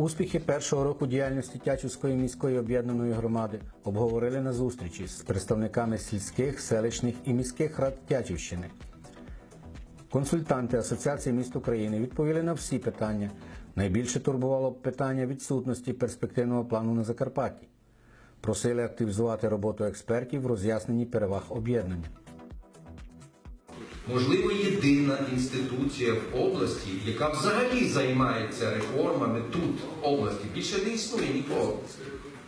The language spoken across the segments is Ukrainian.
Успіхи першого року діяльності Тячівської міської об'єднаної громади обговорили на зустрічі з представниками сільських, селищних і міських рад Тячівщини. Консультанти Асоціації міст України відповіли на всі питання. Найбільше турбувало питання відсутності перспективного плану на Закарпатті. Просили активізувати роботу експертів в роз'ясненні переваг об'єднання. Можливо, єдина інституція в області, яка взагалі займається реформами тут, в області. Більше не існує нікого.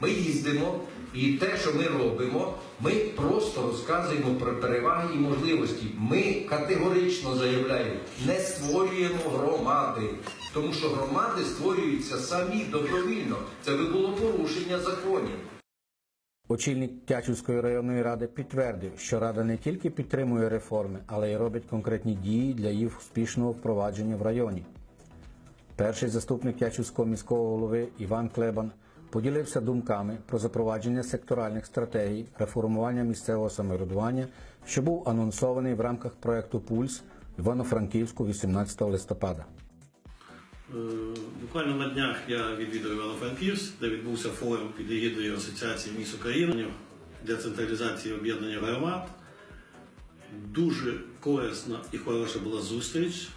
Ми їздимо, і те, що ми робимо, ми просто розказуємо про переваги і можливості. Ми категорично заявляємо, не створюємо громади, тому що громади створюються самі добровільно. Це би було порушення законів. Очільник Тячівської районної ради підтвердив, що рада не тільки підтримує реформи, але й робить конкретні дії для їх успішного впровадження в районі. Перший заступник Тячівського міського голови Іван Клебан поділився думками про запровадження секторальних стратегій реформування місцевого самоврядування, що був анонсований в рамках проекту Пульс Івано-Франківську 18 листопада. Е, Буквально на днях я відвідав Івано-Франківськ, де відбувся форум під егідою Асоціації міст України для централізації об'єднання громад. Дуже корисна і хороша була зустріч.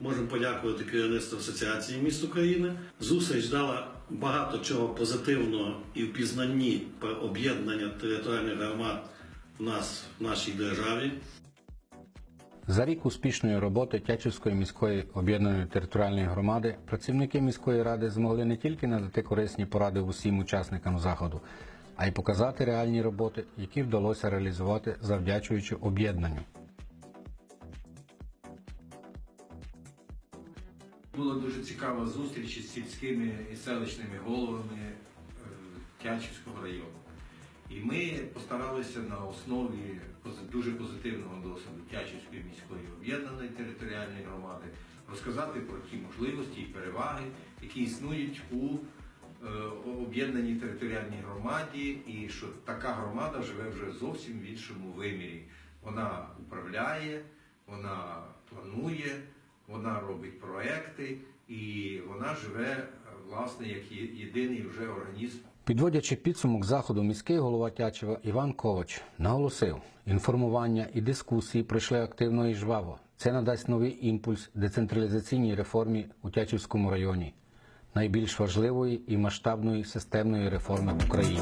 Можемо подякувати керівництву Асоціації міст України. Зустріч дала багато чого позитивного і в пізнанні про об'єднання територіальних громад в нас в нашій державі. За рік успішної роботи Тячівської міської об'єднаної територіальної громади працівники міської ради змогли не тільки надати корисні поради усім учасникам заходу, а й показати реальні роботи, які вдалося реалізувати завдячуючи об'єднанню. Була дуже цікава зустріч із сільськими і селищними головами е, Тячівського району. І ми постаралися на основі дуже позитивного досвіду Тячівської міської об'єднаної територіальної громади розказати про ті можливості і переваги, які існують у е, об'єднаній територіальній громаді, і що така громада живе вже зовсім в іншому вимірі. Вона управляє, вона планує, вона робить проекти і вона живе власне як єдиний вже організм Підводячи підсумок заходу, міський голова Тячева Іван Ковач наголосив, інформування і дискусії пройшли активно і жваво. Це надасть новий імпульс децентралізаційній реформі у Тячівському районі, найбільш важливої і масштабної системної реформи в Україні.